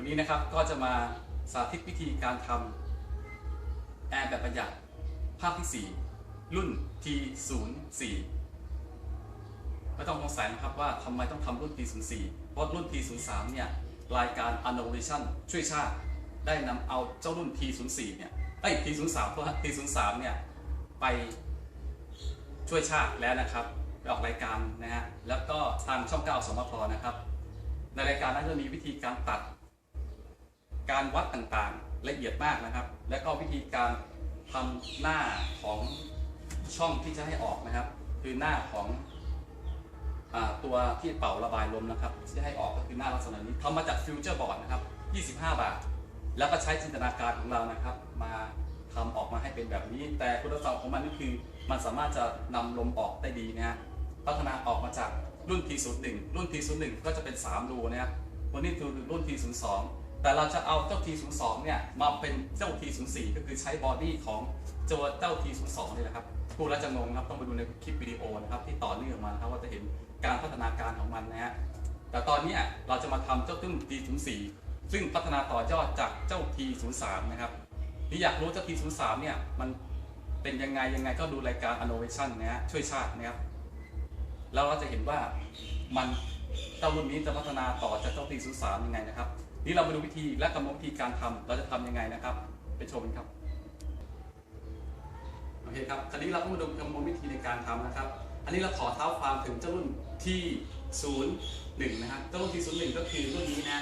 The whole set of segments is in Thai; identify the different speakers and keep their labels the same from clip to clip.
Speaker 1: วันนี้นะครับก็จะมาสาธิตวิธีการทำแอร์แบบประหยัดภาคที่ 4 รุ่น T04 ไม่ต้องสงสัยนะครับว่าทำไมต้องทำรุ่น T04 เพราะรุ่น T03 เนี่ยรายการ Innovation ช่วยชาติ ได้นำเอาเจ้ารุ่น T04 เนี่ยเอ้ย T03 เพราะ T03 เนี่ยไปช่วยชาติแล้วนะครับไปออกรายการนะฮะแล้วก็ทางช่อง9สมพนะครับ ในรายการนั้นจะมีวิธีการตัด การวัดต่างๆละเอียดมากนะครับ และก็วิธีการทำหน้าของช่องที่จะให้ออกนะครับ คือหน้าของอตัวที่เป่าระบายลมนะครับ ที่ให้ออกก็คือหน้าลักษณะนี้ทำมาจากฟิวเจอร์บอร์ดนะครับ 25 บาท แล้วก็ใช้จินตนาการของเรานะครับ มาทำออกมาให้เป็นแบบนี้ แต่คุณสมบัติของมันก็คือ มันสามารถจะนำลมออกได้ดีนะฮะพัฒนาออกมาจากรุ่น T01 รุ่น T01 ก็จะเป็น 3 รูนะครับวันนี้คือรุ่น T02 แต่เราจะเอาเจ้า T02 เนี่ยมาเป็นเจ้า T04 ก็คือใช้บอดี้ของเจ้าเจ้า T02 นี่แหละครับพูดแล้วจะงงครับต้องไปดูในคลิปวิดีโอนะครับที่ต่อเนื่องมานะครับว่าจะเห็นการพัฒนาการของมันนะฮะแต่ตอนนี้เราจะมาทำเจ้ารุ่น T04 ซึ่งพัฒนาต่อยอดจากเจ้า T03 นะครับนี่อยากรู้เจ้า T03 เนี่ยมันเป็นยังไงยังไงก็ดูรายการ Innovation นะฮะช่วยชาตินะครับแล้วเราจะเห็นว่ามันเจ้ารุ่นนี้จะพัฒนาต่อจากเจ้า T03 ยังไงนะครับ นี่เรามาดูวิธีและกำหนดวิธีการทำเราจะทำยังไงนะครับ ไปชมกันครับโอเคครับคราวนี้เราก็มาดูกำหนดวิธีในการทำนะครับ อันนี้เราขอเท้าความถึงเจ้ารุ่นที่ศูนย์หนึ่งนะครับเจ้ารุ่นที่ศูนย์หนึ่งก็คือรุ่นนี้นะ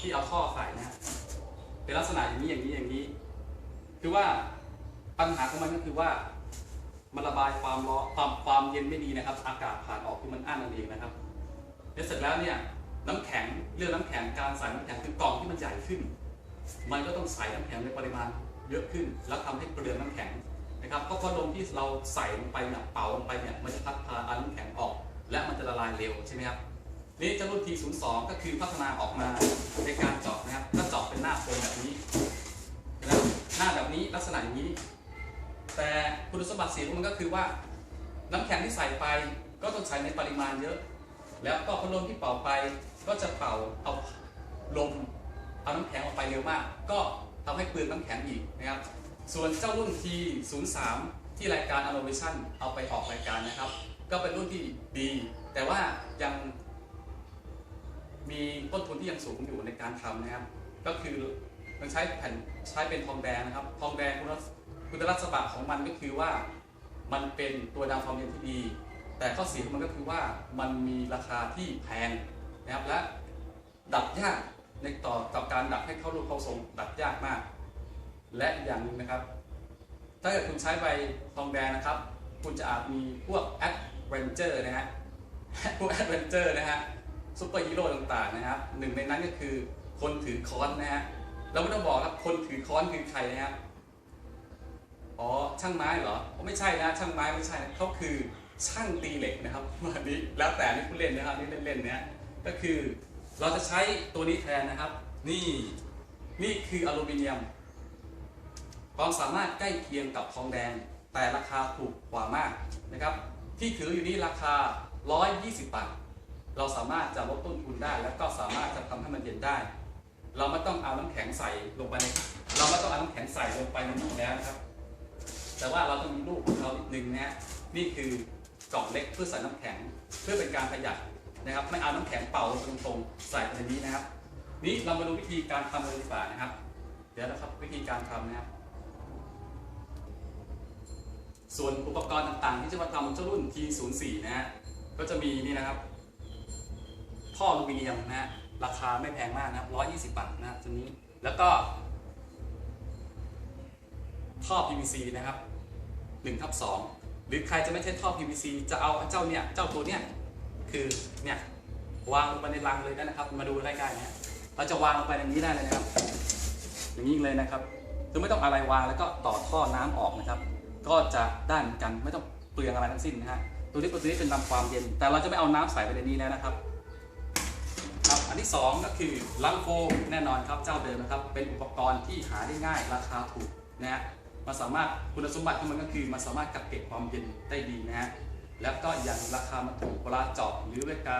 Speaker 1: ที่เอาท่อใส่นะเป็นลักษณะอย่างนี้อย่างนี้อย่างนี้ คือว่าปัญหาของมันก็คือว่ามันระบายความร้อนความความเย็นไม่ดีนะครับ อากาศผ่านออกที่มันอั้นนั่นเองนะครับแล้วเสร็จแล้วเนี่ย น้ำแข็งเรื่องน้ำแข็งการใส่น้ำแข็งคือกล่องที่มันใหญ่ขึ้น มันก็ต้องใส่น้ำแข็งในปริมาณเยอะขึ้น แล้วทำให้เปลืองน้ำแข็งนะครับเพราะพัดลมที่เราใส่ลงไปเนี่ยเป่าลงไปเนี่ยมันจะพัดพาเอาน้ำแข็งออก และมันจะละลายเร็วใช่ไหมครับนี่จ้ารุ่น T02 ก็คือพัฒนาออกมาในการเจาะนะครับถ้าเจาะเป็นหน้าโฟมแบบนี้นะหน้าแบบนี้ลักษณะอย่างนี้ แต่คุณสมบัติเสียของมันก็คือว่า น้ำแข็งที่ใส่ไปก็ต้องใช้ในปริมาณเยอะ แล้วก็พัดลมที่เป่าไป ก็จะเป่าเอาลมเอาน้ำแข็งออกไปเร็วมาก ก็ทำให้เปลืองน้ำแข็งอีกนะครับ ส่วนเจ้ารุ่น T03 ที่รายการ Innovation เอาไปออกรายการนะครับ ก็เป็นรุ่นที่ดี แต่ว่ายังมีต้นทุนที่ยังสูงอยู่ในการทำนะครับ ก็คือมันใช้แผ่นใช้เป็นทองแดงนะครับ ทองแดงคุณลักษคุณลักษณะของมันก็คือว่ามันเป็นตัวดำความเย็นที่ดี แต่ข้อเสียของมันก็คือว่ามันมีราคาที่แพง นะครับและดัดยากในต่อกับการดัดให้เข้ารูปเข้าทรงดัดยากมาก และอย่างหนึงนะครับ ถ้าเกิดคุณใช้ใบทองแดงนะครับ คุณจะอาจมีพวกแอดเวนเจอร์นะฮะพวกแอดเวนเจอร์นะฮะซุปเปอร์ฮีโร่ต่างๆนะครับหนึ่งในนั้นก็คือคนถือค้อนนะฮะเราไม่ต้องบอกครับคนถือค้อนคือใครนะฮะอ๋อช่างไม้เหรอไม่ใช่นะช่างไม้ไม่ใช่เขาคือช่างตีเหล็กนะครับวันนี้แล้วแต่นี่ผู้เล่นนะครับนี่เล่นๆเนี่ย ก็คือเราจะใช้ตัวนี้แทนนะครับ นี่นี่คืออลูมิเนียม ความสามารถใกล้เคียงกับทองแดง แต่ราคาถูกกว่ามากนะครับ ที่ถืออยู่นี้ราคา 120 บาท เราสามารถจะลดต้นทุนได้ แล้วก็สามารถจะทำให้มันเย็นได้ เราไม่ต้องเอาน้ำแข็งใส่ลงไปในเราไม่ต้องเอาน้ำแข็งใส่ลงไปในนี้แล้วนะครับ แต่ว่าเราต้องมีรูปของเราอีกหนึ่งนะฮะนี่คือกล่องเล็กเพื่อใส่น้ำแข็งเพื่อเป็นการประหยัด นะครับไม่เอาน้ำแข็งเป่าตรงๆใส่ไปในนี้นะครับ นี่เรามาดูวิธีการทำเลยดีกว่านะครับ เดี๋ยวนะครับวิธีการทำนะครับ ส่วนอุปกรณ์ต่างๆ ที่จะมาทำเจ้ารุ่น T04 นะฮะก็จะมีนี่นะครับ ท่ออลูมิเนียมนะฮะราคาไม่แพงมากนะครับ120 บาทนะครับตัวนี้แล้วก็ท่อ PVC นะครับ1ทับ2หรือใครจะไม่ใช่ท่อ PVC จะเอาเจ้าเนี่ยเจ้าตัวเนี่ย คือเนี่ยวางลงไปในรังเลยได้นะครับ มาดูใกล้ๆเนะฮะเราจะวางลงไปอย่างนี้ได้เลยนะครับ อย่างนี้เลยนะครับคือไม่ต้องอะไรวางแล้วก็ต่อท่อน้ำออกนะครับ ก็จะได้เหมือนกันไม่ต้องเปลืองอะไรทั้งสิ้นนะฮะตัวนี้ตัวนี้เป็นนำความเย็น แต่เราจะไม่เอาน้ำใส่ไปในนี้แล้วนะครับครับอันที่ 2 ก็คือลังโฟแน่นอนครับเจ้าเดิมนะครับ เป็นอุปกรณ์ที่หาได้ง่ายราคาถูกนะฮะมันสามารถคุณสมบัติของมันก็คือมันสามารถกักเก็บความเย็นได้ดีนะฮะ แล้วก็อย่างราคามันถูกเวลาเจาะหรือเวลา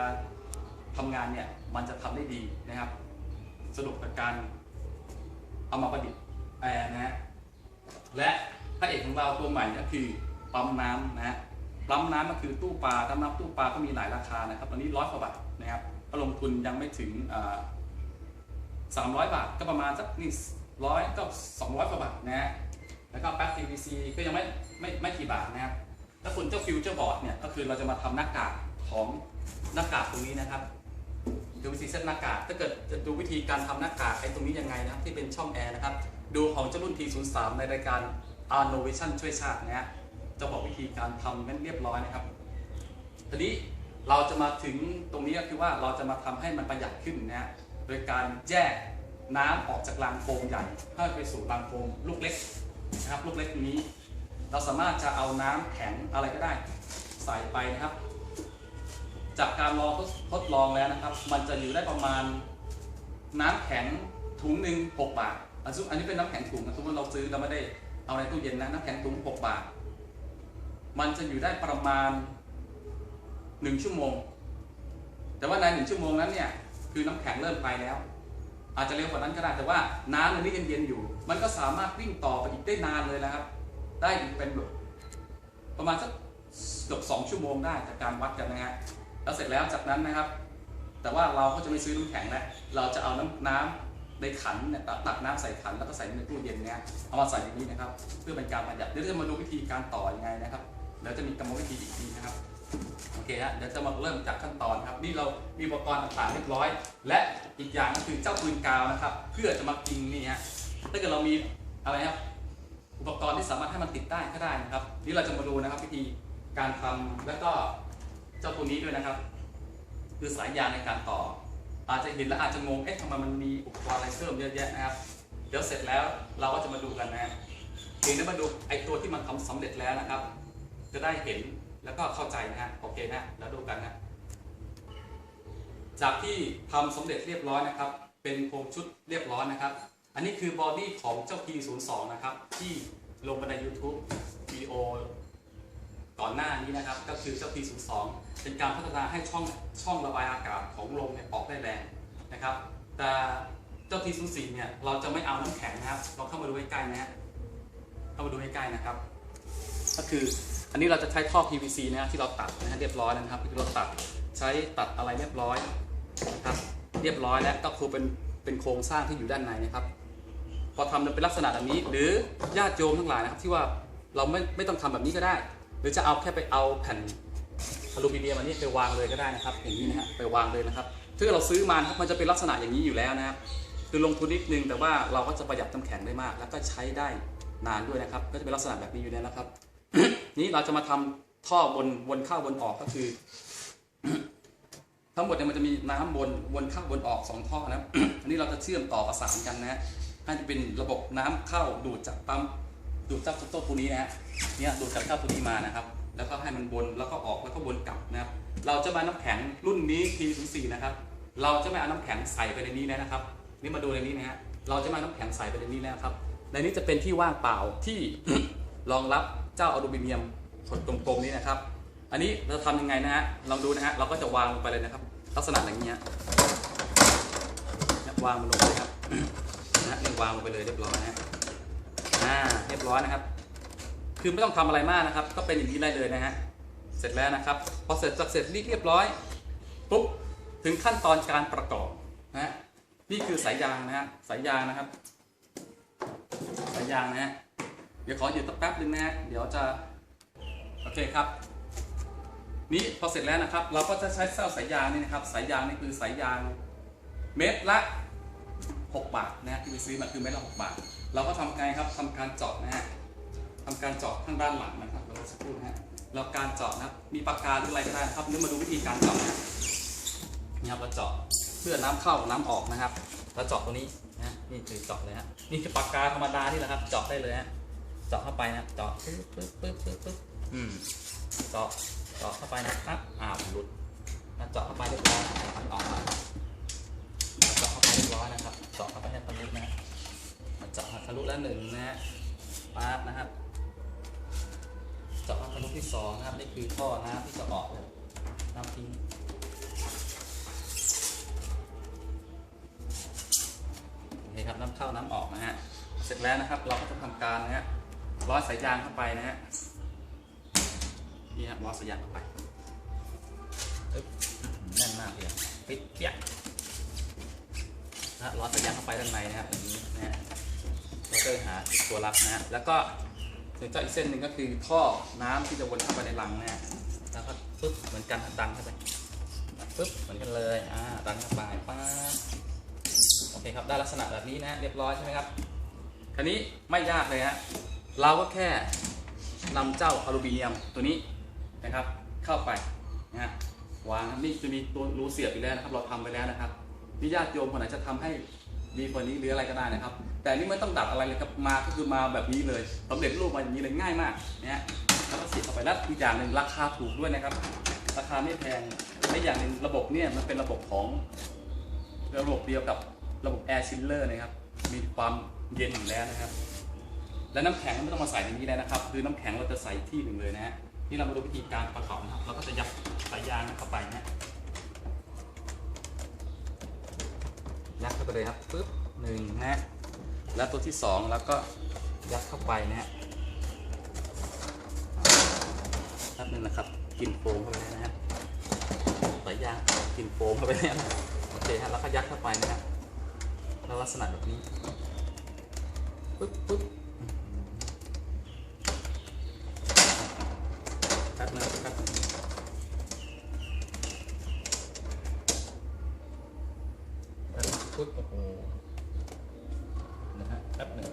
Speaker 1: ทำงานเนี่ยมันจะทำได้ดีนะครับสะดวกกับการเอามาประดิษฐ์แอร์นะฮะและพระเอกของเราตัวใหม่ก็คือปั๊มน้ำนะฮะปั๊มน้ำก็คือตู้ปลาถ้านับตู้ปลาก็มีหลายราคานะครับ ตอนนี้ร้อยกว่าบาทนะครับก็ลงทุนยังไม่ถึงสามร้อยบาทก็ประมาณสักนี่ร้อยก็สองร้อยกว่าบาทนะฮะแล้วก็แป๊บ PVC ก็ยังไม่ไม่ไม่กี่บาทนะครับ แล้วส่วนเจ้าฟิวเจอร์บอร์ดเนี่ยก็คือเราจะมาทำหน้ากากของหน้ากากตรงนี้นะครับดูวิธีเซตหน้ากากถ้าเกิดจะดูวิธีการทำหน้ากากไอ้ตรงนี้ยังไงนะครับที่เป็นช่องแอร์นะครับดูของเจ้ารุ่น T03 ในรายการ Innovation ช่วยชาตินะฮะจะบอกวิธีการทำให้เรียบร้อยนะครับทีนี้เราจะมาถึงตรงนี้ก็คือว่าเราจะมาทำให้มันประหยัดขึ้นนะฮะโดยการแยกน้ำออกจากรางโฟมใหญ่ให้ไปสู่รางโฟมลูกเล็กนะครับลูกเล็กนี้ เราสามารถจะเอาน้ำแข็งอะไรก็ได้ ใส่ไปนะครับ จากการลองทดลองแล้วนะครับ มันจะอยู่ได้ประมาณน้ำแข็งถุงหนึ่ง6บาทอันซุอันนี้เป็นน้ำแข็งถุงนะสมมติเราซื้อเราไม่ได้เอาในตู้เย็นนะน้ำแข็งถุง6บาท มันจะอยู่ได้ประมาณ1ชั่วโมง แต่ว่าในหนึ่งชั่วโมงนั้นเนี่ยคือน้ำแข็งเริ่มไปแล้ว อาจจะเร็วกว่านั้นก็ได้แต่ว่าน้ำมันนี่เย็นๆอยู่ มันก็สามารถวิ่งต่อไปอีกได้นานเลยนะครับ ได้เป็นแบบประมาณสักเกือบสองชั่วโมงได้จากการวัดกันนะฮะแล้วเสร็จแล้วจากนั้นนะครับ แต่ว่าเราก็จะไม่ซื้อน้ำแข็งแล้วเราจะเอาน้ำน้ำในขันเนี่ยตักน้ำใส่ขันแล้วก็ใส่ในตู้เย็นเนี่ยเอามาใส่ในนี้นะครับ เพื่อเป็นการประหยัดเดี๋ยวจะมาดูวิธีการต่อยังไงนะครับเดี๋ยวจะมีกรรมวิธีอีกทีนะครับโอเคฮะเดี๋ยวจะมาเริ่มจากขั้นตอนครับ นี่เรามีอุปกรณ์ต่างๆเรียบร้อย และอีกอย่างก็คือเจ้าปืนกาวนะครับ เพื่อจะมากิงนี่ฮะถ้าเกิดเรามีอะไรครับ อุปกรณ์ที่สามารถให้มันติดได้ก็ได้นะครับนี่เราจะมาดูนะครับวิธีการทำแล้วก็เจ้าตัวนี้ด้วยนะครับ คือสายยางในการต่อ อาจจะเห็นแล้วอาจจะงงเอ๊ะทำไมมันมีอุปกรณ์อะไรเพิ่มเยอะแยะนะครับเดี๋ยวเสร็จแล้วเราก็จะมาดูกันนะฮะเดี๋ยวมาดูไอ้ตัวที่มันทำสำเร็จแล้วนะครับ จะได้เห็นแล้วก็เข้าใจนะฮะโอเคนะแล้วดูกันนะจากที่ทำสำเร็จเรียบร้อยนะครับ เป็นโครงชุดเรียบร้อยนะครับ อันนี้คือบอดี้ของเจ้า P02 นะครับ ที่ลงมาใน YouTube วิดีโอก่อนหน้านี้นะครับ ก็คือเจ้า P02 เป็นการพัฒนาให้ช่องช่องระบายอากาศของลมเนี่ยออกได้แรงนะครับ แต่เจ้า P04 เนี่ยเราจะไม่เอาน้ำแข็งนะครับลองเข้ามาดูใกล้ๆนะฮะเข้ามาดูใกล้ๆนะครับ ก็คืออันนี้เราจะใช้ท่อ PVC นะฮะที่เราตัดนะฮะเรียบร้อยนะครับที่เราตัดใช้ตัดอะไรเรียบร้อยนะครับ เรียบร้อยแล้วก็คือเป็นเป็นโครงสร้างที่อยู่ด้านในนะครับ พอทำเป็นลักษณะแบบนี้ หรือญาติโยมทั้งหลายนะครับ ที่ว่าเราไม่ไม่ต้องทำแบบนี้ก็ได้ หรือจะเอาแค่ไปเอาแผ่นอลูมิเนียมอันนี้ไปวางเลยก็ได้นะครับ อย่างนี้นะฮะไปวางเลยนะครับถ้าเราซื้อมานะครับมันจะเป็นลักษณะอย่างนี้อยู่แล้วนะครับคือลงทุนนิดนึงแต่ว่าเราก็จะประหยัดน้ำแข็งได้มาก แล้วก็ใช้ได้นานด้วยนะครับ ก็จะเป็นลักษณะแบบนี้อยู่แล้วนะครับ นี้เราจะมาทำท่อวนวนเข้าวนออกก็คือ ทั้งหมดเนี่ยมันจะมีน้ำวนวนเข้าวนออกสองท่อนะอันนี้เราจะเชื่อมต่อประสานกันนะ ฮะให้เป็นระบบน้ำเข้าดูดจากปั๊มดูดจากตัวตัวนี้นะฮะเนี่ยดูดจากเข้าตัวนี้มานะครับ แล้วก็ให้มันวนแล้วก็ออกแล้วก็วนกลับนะครับ เราจะมาน้ำแข็งรุ่นนี้ T04 นะครับเราจะไม่เอาน้ำแข็งใส่ไปในนี้แล้วนะครับ นี่มาดูในนี้นะฮะเราจะมาน้ำแข็งใส่ไปในนี้แล้วครับในนี้จะเป็นที่ว่างเปล่าที่รองรับเจ้าอลูมิเนียมขดกลมๆนี้นะครับ อันนี้เราทำยังไงนะฮะลองดูนะฮะเราก็จะวางลงไปเลยนะครับ ลักษณะอย่างเนี่ยวางมันลงไปครับ นะฮะนี่วางลงไปเลยเรียบร้อยนะฮะอ่าเรียบร้อยนะครับ คือไม่ต้องทำอะไรมากนะครับ ก็เป็นอย่างนี้ได้เลยนะฮะเสร็จแล้วนะครับพอเสร็จจากเสร็จเรียบร้อยปุ๊บถึงขั้นตอนการประกอบนะฮะนี่คือสายยางนะฮะสายยางนะครับ สายยางนะฮะเดี๋ยวขอหยุดแป๊บนึงนะฮะเดี๋ยวจะโอเคครับนี่พอเสร็จแล้วนะครับ เราก็จะใช้เส้าสายยางนี่นะครับ สายยางนี่คือสายยาง เม็ดละ 6 บาทนะฮะที่ไปซื้อมาคือเม็ดละ6บาท เราก็ทำไงครับทำการเจาะนะฮะทำการเจาะข้างด้านหลังนะครับเราสักครู่นะฮะเราการเจาะนะมีปากกาหรืออะไรก็ได้ครับนี่มาดูวิธีการเจาะนะนี่ครับเราเจาะเพื่อน้ำเข้าน้ำออกนะครับเราเจาะตรงนี้นะนี่คือเจาะเลยฮะนี่คือปากกาธรรมดานี่แหละครับ เจาะได้เลยฮะเจาะเข้าไปนะเจาะปึ๊บปึ๊บปึ๊บปึ๊บปึ๊บอืมเจาะเจาะเข้าไปนะครับอ้าวหลุดเจาะเข้าไปเรียบร้อยออกมา เรียบร้อยนะครับเจาะเข้าไปให้ทะลุนะฮะมันเจาะทะลุแล้วหนึ่งนะฮะปั๊บนะครับเจาะทะลุที่สองนะครับนี่คือท่อน้ำที่จะออกน้ำทิ้งเคครับน้ำเข้าน้ำออกนะฮะเสร็จแล้วนะครับเราก็จะทำการนะฮะร้อยสายยางเข้าไปนะฮะนี่ฮะร้อยสายยางเข้าไปอึ๊บแน่นมากเลยปิดเปียก นะร้อยสายยางเข้าไปด้านในนะครับอย่างนี้นะฮะแล้วก็หาตัวรับนะฮะแล้วก็ถึงจะอีกเส้นหนึ่งก็คือท่อน้ำที่จะวนเข้าไปในรังนะฮะแล้วก็ปึ๊บเหมือนกันดันเข้าไปปึ๊บเหมือนกันเลยอ่าดันเข้าไปป๊าบโอเคครับได้ลักษณะแบบนี้นะเรียบร้อยใช่ไหมครับคันนี้ไม่ยากเลยฮะเราก็แค่นำเจ้าอลูมิเนียมตัวนี้นะครับเข้าไปนะฮะวางนี่จะมีตัวรูเสียบอยู่แล้วนะครับ เราทำไปแล้วนะครับ นี่ญาติโยมคนไหนจะทำให้ดีกว่านี้หรืออะไรก็ได้นะครับ แต่นี่ไม่ต้องดัดอะไรเลยครับมาก็คือมาแบบนี้เลยสำเร็จรูปมาอย่างนี้เลยง่ายมากเนะฮะแล้วก็เสียบเข้าไปแล้วอีกอย่างหนึ่งราคาถูกด้วยนะครับ ราคาไม่แพงและอย่างหนึ่งระบบเนี่ยมันเป็นระบบของระบบเดียวกับระบบ Air Chiller นะครับมีความเย็นอยู่แล้วนะครับ และน้ำแข็งไม่ต้องมาใส่ในนี้แล้วนะครับ คือน้ำแข็งเราจะใส่ที่หนึ่งเลยนะฮะนี่เรามาดูวิธีการประกอบนะครับเราก็จะยัดสายยางเข้าไปนะ ยัดเข้าไปเลยครับปึ๊บหนึ่งนะฮะแล้วตัวที่สองแล้วก็ยัดเข้าไปนะฮะแป๊บนึงนะครับกินโฟมเข้าไปเลยนะฮะสายยางกินโฟมเข้าไปเนี่ยนะโอเคฮะแล้วก็ยัดเข้าไปนะฮะแล้วลักษณะแบบนี้ปึ๊บปึ๊บแป๊บนึงแป๊บนึงแป๊บนึงปึ๊บโอ้โหนะฮะแป๊บนึง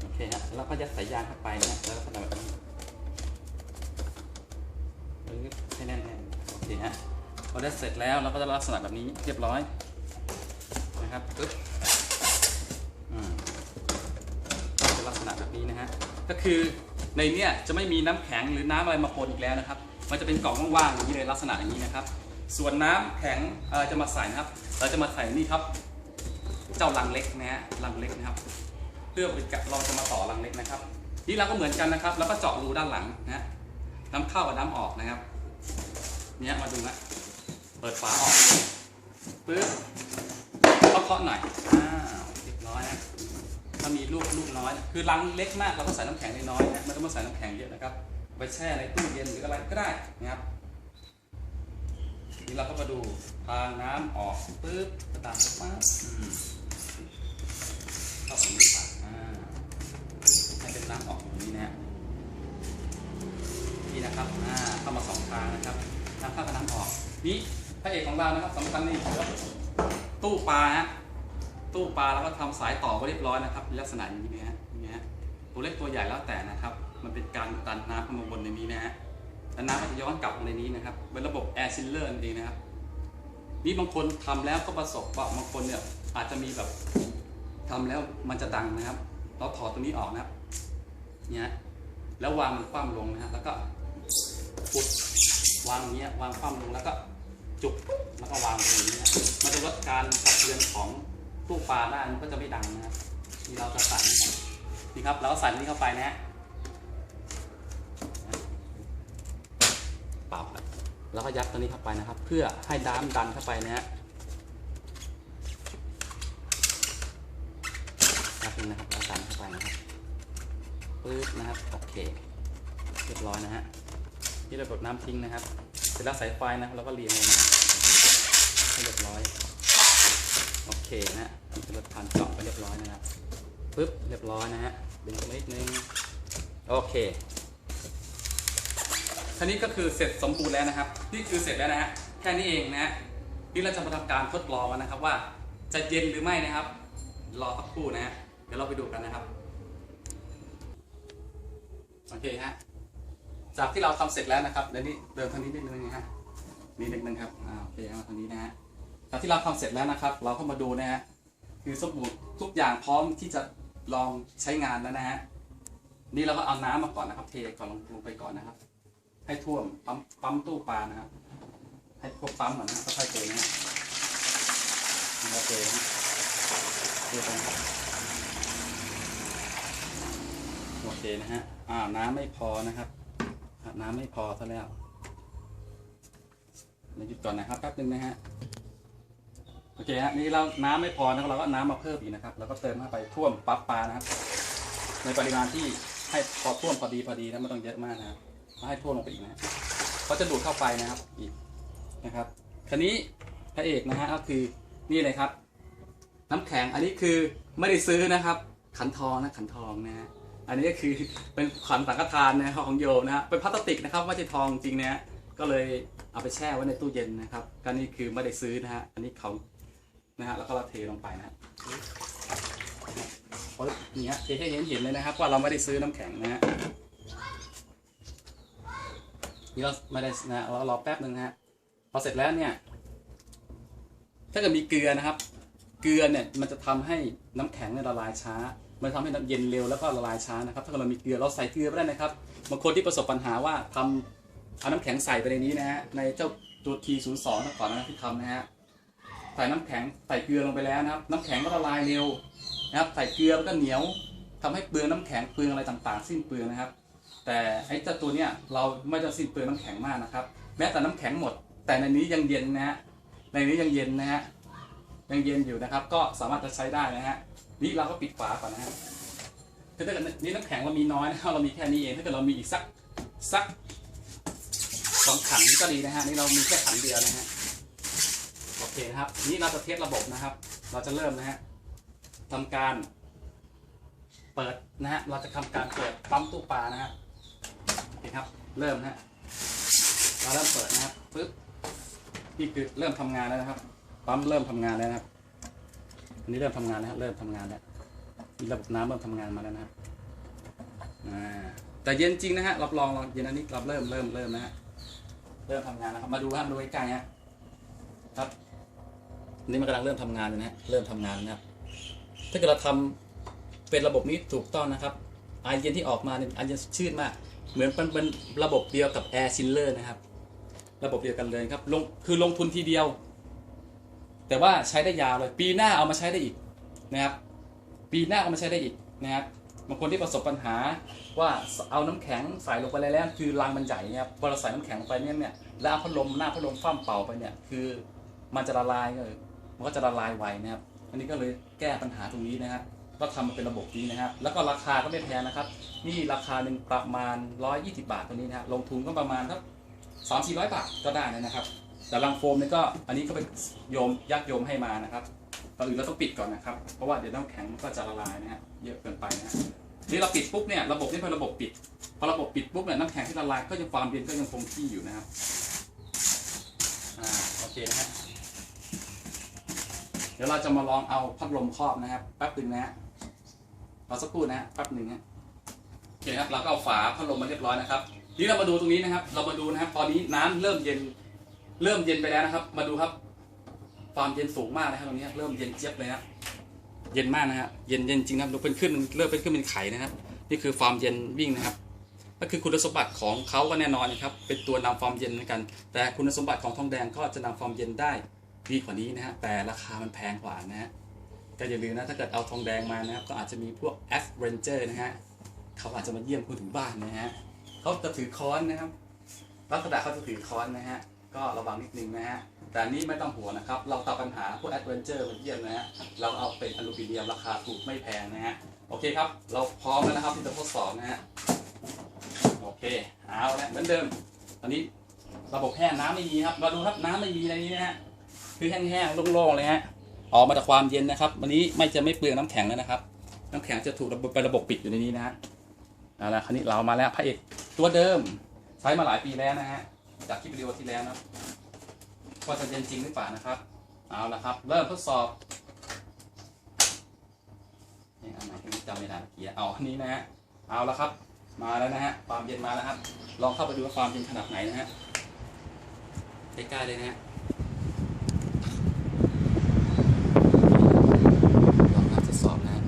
Speaker 1: โอเคฮะแล้วก็ยัดสายยางเข้าไปนะฮะแล้วก็ทำแบบนี้ ปึ๊บให้แน่นๆโอเคฮะพอได้เสร็จ แล้วเราก็จะลักษณะแบบนี้เรียบร้อยนะครับปึ๊บจะลักษณะแบบนี้นะฮะก็คือในเนี้ยจะไม่มีน้ำแข็งหรือน้ำอะไรมาปนอีกแล้วนะครับ มันจะเป็นกล่องว่างๆอย่างนี้เลยลักษณะอย่างนี้นะครับ ส่วนน้ำแข็งเจะมาใส่นะครับ เราจะมาใส่นี่ครับ เจ้าลังเล็กนะฮะลังเล็กนะครับ เพื่อเป็นการเราจะมาต่อลังเล็กนะครับ นี่เราก็เหมือนกันนะครับ แล้วก็เจาะรูด้านหลังนะฮะน้ำเข้ากับน้ำออกนะครับ เนี่ยมาดูนะ ปิดฝาออกปึ๊บเคาะหน่อยอ้าวเรียบร้อยนะถ้ามีลูกลูกน้อยนะคือรังเล็กมากเราก็ใส่น้ำแข็งน้อยนะไม่ต้องมาใส่น้ำแข็งเยอะนะครับไปแช่ในตู้เย็นหรืออะไรก็ได้นะครับนี่เราก็มาดูทางน้ำออกปึ๊บกระดาษปั๊บอืมเข้าตรงนี้ไปอ่าให้เป็นน้ำออกตรงนี้นะฮะนี่นะครับอ่าเข้ามาสองทางนะครับน้ำเข้ากับน้ำออกนี่ ระเอกของเรานะครับสำคัญนี่คือตู้ปลาฮะตู้ปลาแล้วก็ทำสายต่อไว้เรียบร้อยนะครับลักษณะอย่างนี้นะฮะอย่างนี้ฮะตัวเล็กตัวใหญ่แล้วแต่นะครับ มันเป็นการดันน้ำเข้ามาบนในนี้นะฮะแล้วน้ำก็จะย้อนกลับมาในนี้นะครับเป็นระบบแอร์ซิลเลอร์นั่นเองนะครับนี่บางคนทำแล้วก็ประสบว่าบางคนเนี่ยอาจจะมีแบบทำแล้วมันจะดังนะครับ เราถอดตัวนี้ออกนะครับเนี่ยแล้ววางมันคว่ำลงนะฮะแล้วก็ปุดวางอย่างเงี้ยวางคว่ำลงแล้วก็ จุกแล้วก็วางตรงนี้นะมันจะลดการกระเทือนของตู้ปลาได้มันก็จะไม่ดังนะครับนี่เราจะใส่นะครับนี่ครับเราก็ใส่นี่เข้าไปนะฮะเปล่าครับแล้วก็ยัดตัวนี้เข้าไปนะครับ เพื่อให้ด้ามดันเข้าไปนะฮะยัดนี่นะครับแล้วดันเข้าไปนะครับปึ๊บนะครับโอเคเรียบร้อยนะฮะนี่เระบบน้ำทิ้งนะครับ สร็จแล้วสายไฟนะครับเราก็เรียงลงมาให้เรียบร้อย โอเคนะฮะเป็นรถผ่านเจาะไปเรียบร้อยนะครับปึ๊บเรียบร้อยนะฮะดึงตรงนี้นิดนึงโอเคท่านี้ก็คือเสร็จสมบูรณ์แล้วนะครับ นี่คือเสร็จแล้วนะฮะแค่นี้เองนะฮะนี่เราจะมาทำการทดลองนะครับว่าจะเย็นหรือไม่นะครับ รอสักครู่นะฮะเดี๋ยวเราไปดูกันนะครับโอเคฮะ จากที่เราทำเสร็จแล้วนะครับเดี๋ยวนี้เดินทางนี้นิดนึงนะฮะนี่นิดนึงครับอ่าโอเคเอาทางนี้นะฮะจากที่เราทำเสร็จแล้วนะครับ เราเข้ามาดูนะฮะคือสมบูรณ์ทุกอย่างพร้อมที่จะลองใช้งานแล้วนะฮะนี่เราก็เอาน้ำมาก่อนนะครับเทก่อนลงลงไปก่อนนะครับ ให้ท่วมปั๊มปั๊มตู้ปลานะครับให้พวกปั๊มก่อนนะค่อยๆเทนะฮะเราเทนะเทไปนะโอเคนะฮะอ่าน้ำไม่พอนะครับ อะน้ำไม่พอซะแล้วเดี๋ยวหยุดก่อนนะครับแป๊บนึงนะฮะโอเคฮะนี่เราน้ำไม่พอนะครับเราก็น้ำมาเพิ่มอีกนะครับแล้วก็เติมเข้าไปท่วมปั๊บปลานะครับ ในปริมาณที่ให้พอท่วมพอดีพอดีนะไม่ต้องเยอะมากนะครับให้ท่วมลงไปอีกนะเขาจะดูดเข้าไปนะครับอีกนะครับคันนี้พระเอกนะฮะก็คือนี่เลยครับ น้ำแข็งอันนี้คือไม่ได้ซื้อนะครับ ขันทองนะขันทองนะฮะ อันนี้ก็คือเป็นขวัญสังฆทานนะครับของโยมนะฮะเป็นพลาสติกนะครับไม่ใช่ทองจริงนะฮะก็เลยเอาไปแช่ไว้ในตู้เย็นนะครับก็นี่คือไม่ได้ซื้อนะฮะอันนี้เขานะฮะแล้วก็เราเทลงไปนะฮะปึ๊บนี่ฮะเทให้เห็นเห็นเลยนะครับว่าเราไม่ได้ซื้อน้ำแข็งนะฮะนี่เราไม่ได้นะเรารอแป๊บหนึ่งนะฮะพอเสร็จแล้วเนี่ย ถ้าเกิดมีเกลือนะครับ เกลือเนี่ยมันจะทำให้น้ำแข็งเนี่ยละลายช้า มันทำให้น้ำเย็นเร็วแล้วก็ละลายช้านะครับ ถ้าเกิดเรามีเกลือเราใส่เกลือไปได้นะครับบางคนที่ประสบปัญหาว่าทำเอาน้ำแข็งใส่ไปในนี้นะฮะในเจ้าตัว T02 นะก่อนนะที่ทำนะฮะใส่น้ำแข็งใส่เกลือลงไปแล้วนะครับ น้ำแข็งก็ละลายเร็วนะครับ ใส่เกลือมันก็เหนียวทำให้เปลืองน้ำแข็งเปลืองอะไรต่างๆ สิ้นเปลืองนะครับ แต่ไอ้เจ้าตัวเนี้ยเราไม่จะสิ้นเปลืองน้ำแข็งมากนะครับ แม้แต่น้ำแข็งหมด แต่ในนี้ยังเย็นนะฮะในนี้ยังเย็นนะฮะ ยังเย็นอยู่นะครับ ก็สามารถจะใช้ได้นะฮะนี่เราก็ปิดฝาก่อนนะฮะถ้าเกิดนี่น้ำแข็งเรามีน้อยนะครับเรามีแค่นี้เองถ้าเกิดเรามีอีกสักสักสองขันก็ดีนะฮะนี่เรามีแค่ขันเดียวนะฮะโอเคนะครับ นี่เราจะเทสระบบนะครับ เราจะเริ่มนะฮะทำการเปิดนะฮะเราจะทำการเปิดปั๊มตู้ปลานะฮะโอเคครับ เริ่มนะฮะเราเริ่มเปิดนะครับปึ๊บนี่คือเริ่มทำงานแล้วนะครับ ปั๊มเริ่มทำงานแล้วนะครับอันนี้เริ่มทำงานแล้วเริ่มทำงานแล้วมีระบบน้ำเริ่มทำงานมาแล้วนะครับแต่เย็นจริงนะฮะรับรองเย็นอันนี้เราเริ่มเริ่มเริ่มนะฮะเริ่มทำงานแล้วครับมาดูฮะดูใกล้ๆฮะครับอันนี่มันกำลังเริ่มทำงานเลยนะฮะเริ่มทำงานนะครับ ถ้าเกิดเราทำเป็นระบบนี้ถูกต้องนะครับไอเย็นที่ออกมาเนี่ยไอเย็นชื่นมาก เหมือนเป็นเป็นระบบเดียวกับแอร์ชิลเลอร์นะครับ ระบบเดียวกันเลยครับลงคือลงทุนทีเดียว แต่ว่าใช้ได้ยาวเลย ปีหน้าเอามาใช้ได้อีกนะครับ ปีหน้าเอามาใช้ได้อีกนะครับบางคนที่ประสบปัญหาว่าเอาน้ำแข็งใส่ลงไปแล้วคือรังมันใหญ่เนี่ยครับพอเราใส่น้ำแข็งลงไปเนี่ยเนี่ยแล้วเอาพัดลมหน้าพัดลมฟ้ามเป่าไปเนี่ยคือมันจะละลายเลยมันก็จะละลายไวนะครับ อันนี้ก็เลยแก้ปัญหาตรงนี้นะครับก็ทำมาเป็นระบบนี้นะครับ แล้วก็ราคาก็ไม่แพงนะครับ นี่ราคาหนึ่งประมาณ 120 บาทตัวนี้นะฮะลงทุนก็ประมาณสักสามสี่ร้อยบาทก็ได้นะครับ แต่รังโฟมเนี่ยก็อันนี้ก็เป็นโยมญาติโยมให้มานะครับตอนอื่นเราต้องปิดก่อนนะครับ เพราะว่าเดี๋ยวน้ำแข็งก็จะละลายนะฮะเยอะเกินไปนะฮะนี่เราปิดปุ๊บเนี่ยระบบนี่เป็นระบบปิดพอระบบปิดปุ๊บเนี่ยน้ำแข็งที่ละลายก็ยังความเย็นก็ยังคงที่อยู่นะครับอ่าโอเคนะฮะเดี๋ยวเราจะมาลองเอาพัดลมครอบนะครับแป๊บหนึงนะฮะรอสักครู่นะฮะแป๊บหนึ่งฮะโอเคครับเราก็เอาฝาพัดลมมาเรียบร้อยนะครับนี่เรามาดูตรงนี้นะครับ เรามาดูนะครับตอนนี้น้ำเริ่มเย็น เริ่มเย็นไปแล้วนะครับ มาดูครับ ความเย็นสูงมากนะครับตรงนี้เริ่มเย็นเจี๊ยบเลยนะเย็นมากนะฮะเย็นเย็นจริงนะครับดูเป็นขึ้นเริ่มเป็นขึ้นเป็นไข่นะครับ นี่คือความเย็นวิ่งนะครับก็คือคุณสมบัติของเขาก็แน่นอนนะครับ เป็นตัวนำความเย็นเหมือนกัน แต่คุณสมบัติของทองแดงก็จะนำความเย็นได้ดีกว่านี้นะฮะแต่ราคามันแพงกว่านะฮะก็อย่าลืมนะถ้าเกิดเอาทองแดงมานะครับ ก็อาจจะมีพวก a อ v e n g e r นะฮะเขาอาจจะมาเยี่ยมคุณถึงบ้านนะฮะเขาจะถือค้อนนะครับลักษณะเขาจะถือค้อนนะฮะ ก็ระวังนิดนึงนะฮะ แต่นี้ไม่ต้องห่วงนะครับ เราตัดปัญหาพวก a อ v e n g e r มาเยี่ยมนะฮะ เราเอาเป็นอลูมิเนียมราคาถูกไม่แพงนะฮะ โอเคครับ เราพร้อมแล้วนะครับที่จะทดสอบนะฮะ โอเค เอาละเหมือนเดิม ตอนนี้ระบบแห้งน้ำไม่มีครับมาดูครับน้ำไม่มีในนี้นะฮะ คือแห้งๆโล่งๆเลยฮะ ออกมาจากความเย็นนะครับ วันนี้ไม่จะไม่เปลืองน้ำแข็งแล้วนะครับ น้ำแข็งจะถูกระบบเป็นระบบปิดอยู่ในนี้นะฮะเอาละคราวนี้เรามาแล้วพระเอกตัวเดิมใช้มาหลายปีแล้วนะฮะ จากคลิปวิดีโอที่แล้วนะว่าจะเย็นจริงหรือเปล่านะครับ เอาละครับ เริ่มทดสอบนี่อันไหนที่จำไม่ได้เมื่อกี้เอาอันนี้นะฮะเอาละครับ มาแล้วนะฮะความเย็นมาแล้วครับ ลองเข้าไปดูว่าความเย็นขนาดไหนนะฮะใกล้ๆเลยนะฮะลองทำทดสอบนะฮะ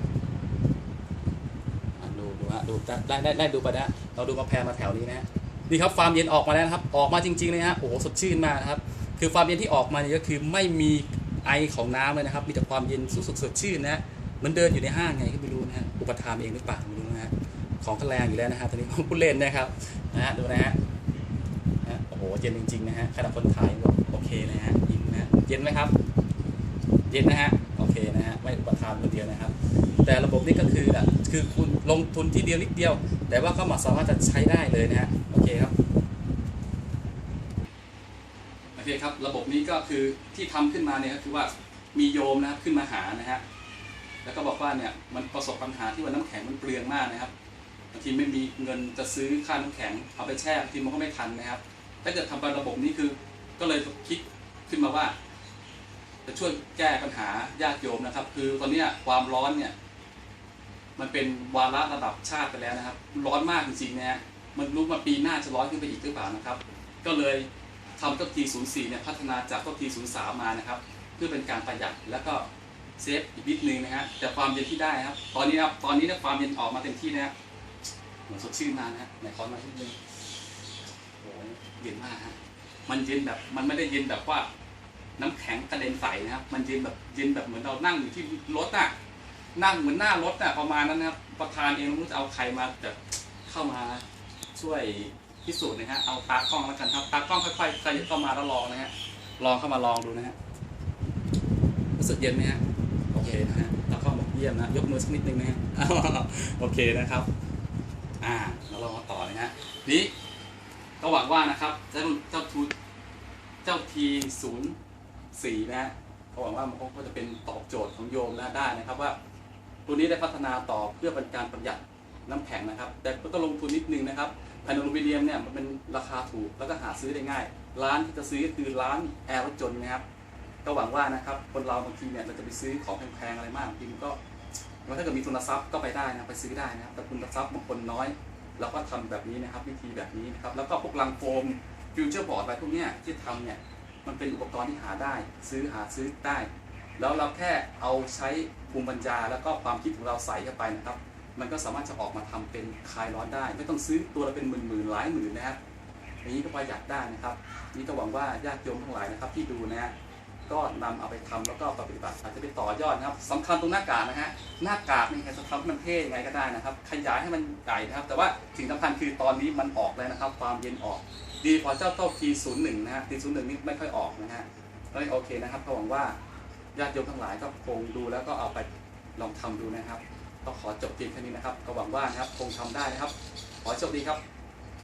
Speaker 1: ดูดูฮะดูได้ได้ได้ดูไปนะเราดูมาแพรมาแถวนี้นะฮะ นี่ครับความเย็นออกมาแล้วนะครับ ออกมาจริงๆเลยฮะโอ้โหสดชื่นมากนะครับ คือความเย็นที่ออกมาเนี่ยก็คือไม่มีไอของน้ำเลยนะครับ มีแต่ความเย็นสุดสดชื่นนะฮะมันเดินอยู่ในห้างไงก็ไม่รู้นะฮะอุปทานเองหรือเปล่าไม่รู้นะฮะของแรงอยู่แล้วนะฮะตอนนี้ผมพูดเล่นนะครับนะฮะดูนะฮะฮะโอ้โหเย็นจริงๆนะฮะขนาดคนถ่ายก็โอเคเลยฮะยิ้มนะฮะเย็นไหมครับ เย็นนะฮะโอเคนะฮะไม่อุปทานคนเดียวนะครับ แต่ระบบนี้ก็คืออะคือคุณลงทุนที่เดียวนิดเดียว แต่ว่าก็มาสามารถจะใช้ได้เลยนะฮะ เคครับโอเคครับ ระบบนี้ก็คือที่ทำขึ้นมาเนี่ยคือว่ามีโยมนะครับขึ้นมาหานะฮะแล้วก็บอกว่าเนี่ยมันประสบปัญหาที่ว่าน้ำแข็งมันเปลืองมากนะครับบางทีไม่มีเงินจะซื้อค่าน้ำแข็งเอาไปแช่บางทีมันก็ไม่ทันนะครับ ถ้าเกิดทำไประบบนี้คือก็เลยคิดขึ้นมาว่า จะช่วยแก้ปัญหาญาติโยมนะครับ คือตอนนี้ความร้อนเนี่ยมันเป็นวาระระดับชาติไปแล้วนะครับ ร้อนมากจริงๆนะฮะ มันรู้มาปีหน้าจะร้อนขึ้นไปอีกหรือเปล่านะครับ ก็เลยทำเก้าที04เนี่ยพัฒนาจากก้าที03มานะครับ เพื่อเป็นการประหยัดแล้วก็เซฟอีกนิดนึงนะฮะแต่ความเย็นที่ได้ครับ ตอนนี้ครับตอนนี้เนี่ยความเย็นออกมาเต็มที่นะฮะเหมือนสดชื่นมากนะฮะไหนขอมาที่นึงโอ้โหเย็นมากฮะมันเย็นแบบมันไม่ได้เย็นแบบว่าน้ำแข็งกระเด็นใส่นะครับ มันเย็นแบบเย็นแบบเหมือนเรานั่งอยู่ที่รถน่ะนั่งเหมือนหน้ารถน่ะประมาณนั้นนะครับประธานเองรู้จะเอาใครมาจะเข้ามา ช่วยพิสูจน์นะฮะเอาตากล้องแล้วกันครับตากล้องค่อยๆขยับเข้ามาแล้วลองนะฮะลองเข้ามาลองดูนะฮะรู้สึกเย็นไหมฮะโอเคนะฮะตากล้องบอกเยี่ยมนะยกมือสักนิดนึงนะฮะโอเคนะครับอ่าแล้วเรามาต่อนะฮะนี้ก็หวังว่านะครับเจ้าเจ้าทูเจ้าทีศูนย์สี่นะฮะก็หวังว่ามันก็จะเป็นตอบโจทย์ของโยมนะได้นะครับว่าตัวนี้ได้พัฒนาต่อเพื่อเป็นการประหยัดน้ำแข็งนะครับ แต่ก็ต้องลงทุนนิดนึงนะครับ อลูมิเนียมเนี่ยมันเป็นราคาถูกแล้วก็หาซื้อได้ง่าย ร้านที่จะซื้อก็คือร้านแอร์รถยนต์นะครับก็หวังว่านะครับคนเราบางทีเนี่ยเราจะไปซื้อของแพงๆอะไรมากบางทีมันก็ถ้าเกิดมีทุนทรัพย์ก็ไปได้นะไปซื้อได้นะครับแต่ทุนทรัพย์บางคนน้อยเราก็ทำแบบนี้นะครับวิธีแบบนี้นะครับแล้วก็พวกลังโฟมฟิวเจอร์บอร์ดอะไรพวกเนี้ยที่ทำเนี่ยมันเป็นอุปกรณ์ที่หาได้ ซื้อหาซื้อได้ แล้วเราแค่เอาใช้ภูมิปัญญาแล้วก็ความคิดของเราใส่เข้าไปนะครับ มันก็สามารถจะออกมาทำเป็นคลายร้อนได้ ไม่ต้องซื้อตัวละเป็นหมื่นหมื่นๆหลายหมื่นนะครับอย่างนี้ก็ประหยัดได้นะครับ นี่ก็หวังว่าญาติโยมทั้งหลายนะครับที่ดูนะฮะก็นำเอาไปทำแล้วก็ปฏิบัติอาจจะไปต่อยอดนะครับสำคัญตรงหน้ากากนะฮะหน้ากากนี่จะทำให้มันเท่ยังไงก็ได้นะครับ ขยายให้มันใหญ่นะครับ แต่ว่าสิ่งสำคัญคือตอนนี้มันออกแล้วนะครับ ความเย็นออก ดีพอเจ้าเต้าทีศูนย์หนึ่งนะฮะทีศูนย์หนึ่งนี่ไม่ค่อยออกนะฮะเลยโอเคนะครับก็หวังว่าญาติโยมทั้งหลายก็คงดูแล้วก็เอาไปลองทำดูนะครับ ก็ขอจบเพียงแค่นี้นะครับก็หวังว่านะครับคงทำได้นะครับ ขอโชคดีครับ